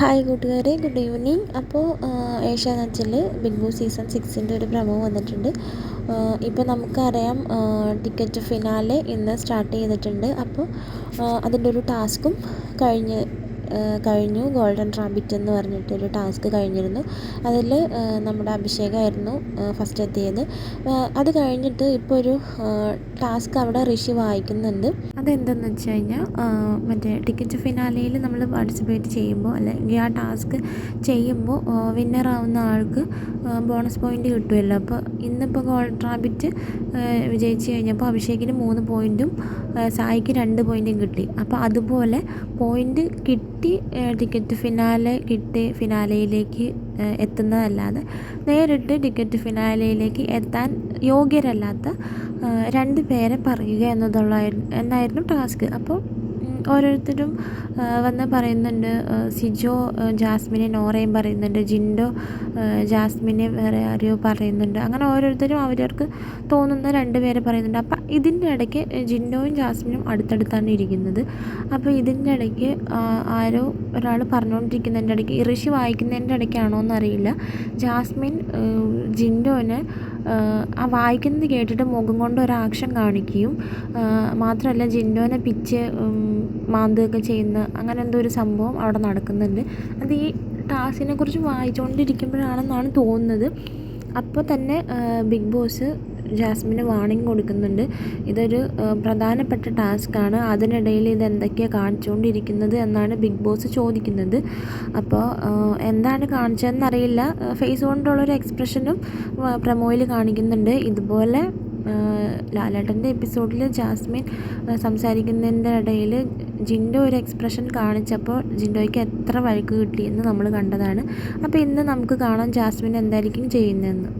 Hi കൂട്ടുകാരെ good evening അപ്പോൾ ഏഷ്യാനെറ്റിൽ ബിഗ് ബോസ് സീസൺ സിക്സിന്റെ ഒരു പ്രമോ വന്നിട്ടുണ്ട്. ഇപ്പോൾ നമുക്കറിയാം ടിക്കറ്റ് ഫിനാലെ ഇന്ന് സ്റ്റാർട്ട് ചെയ്തിട്ടുണ്ട്. അപ്പോൾ അതിന്റെ ഒരു ടാസ്കും കഴിഞ്ഞ് കഴിഞ്ഞു. ഗോൾഡൻ റാബിറ്റ് എന്ന് പറഞ്ഞിട്ടൊരു ടാസ്ക് കഴിഞ്ഞിരുന്നു. അതിൽ നമ്മുടെ അഭിഷേകമായിരുന്നു ഫസ്റ്റ് എത്തിയത്. അത് കഴിഞ്ഞിട്ട് ഇപ്പോൾ ഒരു ടാസ്ക് അവിടെ ഋഷി വായിക്കുന്നുണ്ട്. അതെന്തെന്ന് വെച്ച് കഴിഞ്ഞാൽ മറ്റേ ടിക്കറ്റ് ഫിനാലയിൽ നമ്മൾ പാർട്ടിസിപ്പേറ്റ് ചെയ്യുമ്പോൾ അല്ലെങ്കിൽ ആ ടാസ്ക് ചെയ്യുമ്പോൾ വിന്നർ ആവുന്ന ആൾക്ക് ബോണസ് പോയിന്റ് കിട്ടുമല്ലോ അപ്പോൾ ഇന്നിപ്പോൾ ഗോൾഡൻ റാബിറ്റ് വിജയിച്ച് കഴിഞ്ഞപ്പോൾ അഭിഷേകിന് മൂന്ന് പോയിന്റും സായിക്ക് രണ്ട് പോയിന്റും കിട്ടി. അപ്പോൾ അതുപോലെ പോയിന്റ് കിട്ടി. ടിക്കറ്റ് ഫിനാലെ കിട്ടി. ഫിനാലയിലേക്ക് എത്തുന്നതല്ലാതെ നേരിട്ട് ടിക്കറ്റ് ഫിനാലയിലേക്ക് എത്താൻ യോഗ്യരല്ലാത്ത രണ്ട് പേരെ പറയുക എന്നതുള്ള എന്നായിരുന്നു ടാസ്ക്. അപ്പോൾ ഓരോരുത്തരും വന്ന് പറയുന്നുണ്ട് സിജോ ജാസ്മിനെ നോറയും പറയുന്നുണ്ട് ജിൻഡോ ജാസ്മിനെ വേറെ ആരെയോ പറയുന്നുണ്ട്. അങ്ങനെ ഓരോരുത്തരും അവരവർക്ക് തോന്നുന്ന രണ്ട് പേരെ പറയുന്നുണ്ട്. അപ്പം ഇതിന്റെ ഇടയ്ക്ക് ജിൻഡോയും ജാസ്മിനും അടുത്തടുത്താണ് ഇരിക്കുന്നത്. അപ്പോൾ ഇതിന്റെ ഇടയ്ക്ക് ആരോ ഒരാൾ പറഞ്ഞുകൊണ്ടിരിക്കുന്നതിന്റെ ഇടയ്ക്ക് ഋഷി വായിക്കുന്നതിന്റെ ഇടയ്ക്കാണോ എന്നറിയില്ല. ജാസ്മിൻ ജിൻഡോനെ ആ വായിക്കുന്നത് കേട്ടിട്ട് മുഖം കൊണ്ട് ഒരു ആക്ഷൻ കാണിക്കുകയും മാത്രമല്ല ജിൻഡോനെ പിച്ച് മാന്തുകയൊക്കെ ചെയ്യുന്ന അങ്ങനെ എന്തോ ഒരു സംഭവം അവിടെ നടക്കുന്നുണ്ട്. അത് ഈ ടാസ്കിനെ കുറിച്ച് വായിച്ചുകൊണ്ടിരിക്കുമ്പോഴാണെന്നാണ് തോന്നുന്നത്. അപ്പോൾ തന്നെ ബിഗ് ബോസ് ജാസ്മിന് വാണിംഗ് കൊടുക്കുന്നുണ്ട്. ഇതൊരു പ്രധാനപ്പെട്ട ടാസ്ക്കാണ്. അതിനിടയിൽ ഇത് എന്തൊക്കെയാണ് കാണിച്ചുകൊണ്ടിരിക്കുന്നത് എന്നാണ് ബിഗ് ബോസ് ചോദിക്കുന്നത്. അപ്പോൾ എന്താണ് കാണിച്ചതെന്നറിയില്ല. ഫേസ് കൊണ്ടുള്ളൊരു എക്സ്പ്രഷനും പ്രമോയിൽ കാണിക്കുന്നുണ്ട്. ഇതുപോലെ ലാലേട്ടന്റെ എപ്പിസോഡിൽ ജാസ്മിൻ സംസാരിക്കുന്നതിന്റെ ഇടയിൽ ജിൻഡോ ഒരു എക്സ്പ്രഷൻ കാണിച്ചപ്പോൾ ജിൻഡോയ്ക്ക് എത്ര വഴക്ക് കിട്ടിയെന്ന് നമ്മൾ കണ്ടതാണ്. അപ്പോൾ ഇന്ന് നമുക്ക് കാണാം ജാസ്മിൻ എന്തായിരിക്കും ചെയ്യുന്നതെന്ന്.